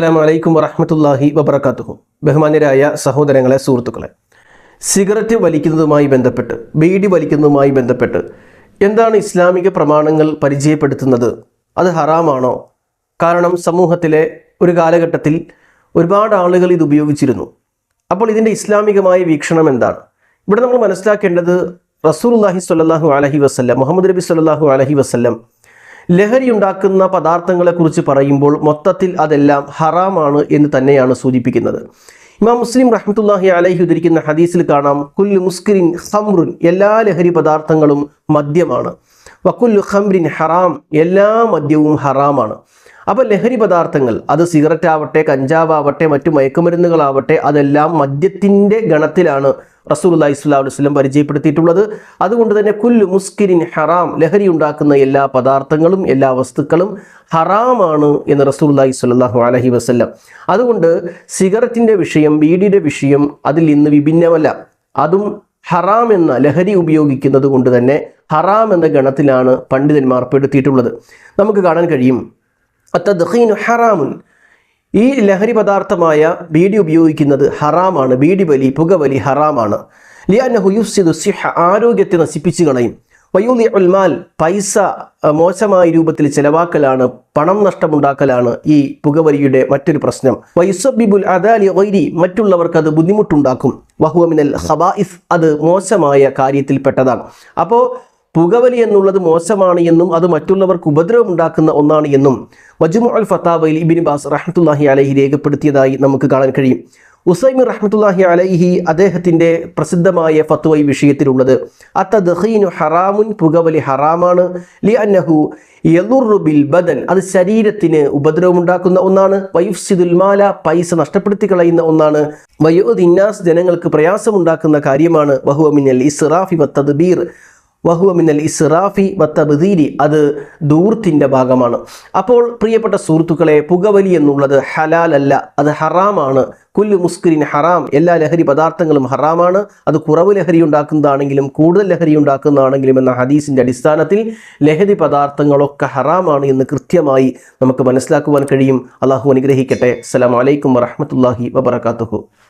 അസ്സലാമു അലൈക്കും വറഹമത്തല്ലാഹി വബർക്കാത്തുഹു ബഹുമാന്യരായ സഹോദരങ്ങളെ സുഹൃത്തുക്കളെ സിഗരറ്റ് വലിക്കുന്നതുമായി ബന്ധപ്പെട്ട് ബീഡി വലിക്കുന്നതുമായി ബന്ധപ്പെട്ട് എന്താണ് ഇസ്ലാമിക പ്രമാണങ്ങൾ പരിചയപ്പെടുത്തുന്നത്? അത് ഹറാമാണോ? കാരണം സമൂഹത്തിലെ ഒരു കാലഘട്ടത്തിൽ ഒരുപാട് ആളുകൾ ഇത് ഉപയോഗിച്ചിരുന്നു. അപ്പോൾ ഇതിന്റെ ഇസ്ലാമികമായ വീക്ഷണം എന്താണ്? ഇവിടെ നമ്മൾ മനസ്സിലാക്കേണ്ടത് റസൂലുള്ളാഹി സ്വല്ലല്ലാഹു അലഹി വസ്ല്ലം മുഹമ്മദ് നബി സ്വല്ലല്ലാഹു അലഹി വസല്ലം ലഹരി ഉണ്ടാക്കുന്ന പദാർത്ഥങ്ങളെക്കുറിച്ച് പറയുമ്പോൾ മൊത്തത്തിൽ അതെല്ലാം ഹറാമാണ് എന്ന് തന്നെയാണ് സൂചിപ്പിക്കുന്നത്. ഇമാം മുസ്ലിം റഹ്മത്തുല്ലാഹി അലൈഹി ഉദ്ധരിക്കുന്ന ഹദീസിൽ കാണാം കുല്ലു മുസ്കിരിൻ ഹംറുൻ എല്ലാ ലഹരി പദാർത്ഥങ്ങളും മദ്യമാണ്. വക്കുല്ലു ഹംറിൻ ഹറാം എല്ലാ മദ്യവും ഹറാമാണ്. അപ്പോൾ ലഹരി പദാർത്ഥങ്ങൾ അത് സിഗരറ്റ് ആവട്ടെ കഞ്ചാവാവട്ടെ മറ്റു മയക്കുമരുന്നുകളാവട്ടെ അതെല്ലാം മദ്യത്തിന്റെ ഗണത്തിലാണ് സ്വല്ലല്ലാഹു അലൈഹി വസല്ലം പരിചയപ്പെടുത്തിയിട്ടുള്ളത്. അതുകൊണ്ട് തന്നെ കുല്ലു മുസ്കിരിൻ ഹറാം ലഹരി ഉണ്ടാക്കുന്ന എല്ലാ പദാർത്ഥങ്ങളും എല്ലാ വസ്തുക്കളും ഹറാമാണ് എന്ന് റസൂലുള്ളാഹി സ്വല്ലല്ലാഹു അലഹി വസല്ലം. അതുകൊണ്ട് സിഗരറ്റിന്റെ വിഷയം ബീഡിയുടെ വിഷയം അതിൽ ഇന്ന് വിഭിന്നമല്ല. അതും ഹറാം എന്ന ലഹരി ഉപയോഗിക്കുന്നത് കൊണ്ട് തന്നെ ഹറാം എന്ന ഗണത്തിലാണ് പണ്ഡിതന്മാർ പെടുത്തിയിട്ടുള്ളത്. നമുക്ക് കാണാൻ കഴിയും. അത്തദ്ഖീനു ഹറാമുൻ ഈ ലഹരി പദാർത്ഥമായ ബീഡി ഉപയോഗിക്കുന്നത് ഹറാമാണ്. ബീഡി വലി പുകവലി ഹറാമാണ്. ലിയാനഹു യുഫ്സിദു സിഹ ആരോഗ്യത്തെ നശിപ്പിച്ചു കളയും. വയൂലി ഉൽമാൽ പൈസ മോശമായ രൂപത്തിൽ ചെലവാക്കലാണ് പണം നഷ്ടമുണ്ടാക്കലാണ് ഈ പുകവലിയുടെ മറ്റൊരു പ്രശ്നം. വൈസബിബുൽ അദാലി വൈരി മറ്റുള്ളവർക്ക് അത് ബുദ്ധിമുട്ടുണ്ടാക്കും. വഹുവമിനൽ ഹബായിസ് അത് മോശമായ കാര്യത്തിൽപ്പെട്ടതാണ്. അപ്പോൾ പുകവലി എന്നുള്ളത് മോശമാണ് എന്നും അത് മറ്റുള്ളവർക്ക് ഉപദ്രവം ഉണ്ടാക്കുന്ന ഒന്നാണ് എന്നും വജുമു അൽ ഫത്താബയിൽ ഇബിൻ ബാസ് റഹ്മത്തുല്ലാഹി അലഹി രേഖപ്പെടുത്തിയതായി നമുക്ക് കാണാൻ കഴിയും. ഉസൈമി റഹ്മത്തുല്ലാഹി അലൈഹി അദ്ദേഹത്തിന്റെ പ്രസിദ്ധമായ ഫത്വ ഈ വിഷയത്തിലുള്ളത്. ദഹീനു ഹറാമുൻ പുകവലി ഹറാമാണ്. ലി അന്നഹു യലുറു ബിൽ ബദൻ അത് ശരീരത്തിന് ഉപദ്രവമുണ്ടാക്കുന്ന ഒന്നാണ്. വയുഫ്സിദുൽ മാല പൈസ നഷ്ടപ്പെടുത്തി കളയുന്ന ഒന്നാണ്. വയോദിന്നാസ് ജനങ്ങൾക്ക് പ്രയാസമുണ്ടാക്കുന്ന കാര്യമാണ്. വഹുവമിനൽ ഇസ്റാഫി വത്തദ്ബീർ വഹുവ മിന്നൽ ഇസ്റാഫി വത്തബദീരി അത് ദൂർത്തിന്റെ ഭാഗമാണ്. അപ്പോൾ പ്രിയപ്പെട്ട സുഹൃത്തുക്കളെ പുകവലി എന്നുള്ളത് ഹലാൽ അല്ല അത് ഹറാമാണ്. കുല്ലു മുസ്കിരിൻ ഹറാം. എല്ലാ ലഹരി പദാർത്ഥങ്ങളും ഹറാമാണ്. അത് കുറവ് ലഹരി ഉണ്ടാക്കുന്നതാണെങ്കിലും കൂടുതൽ ലഹരി ഉണ്ടാക്കുന്നതാണെങ്കിലും എന്ന ഹദീസിന്റെ അടിസ്ഥാനത്തിൽ ലഹരി പദാർത്ഥങ്ങളൊക്കെ ഹറാമാണ് എന്ന് കൃത്യമായി നമുക്ക് മനസ്സിലാക്കുവാൻ കഴിയും. അള്ളാഹു അനുഗ്രഹിക്കട്ടെ. അസ്സലാമു അലൈക്കും വറഹ്മത്തുള്ളാഹി വബറകാതുഹു.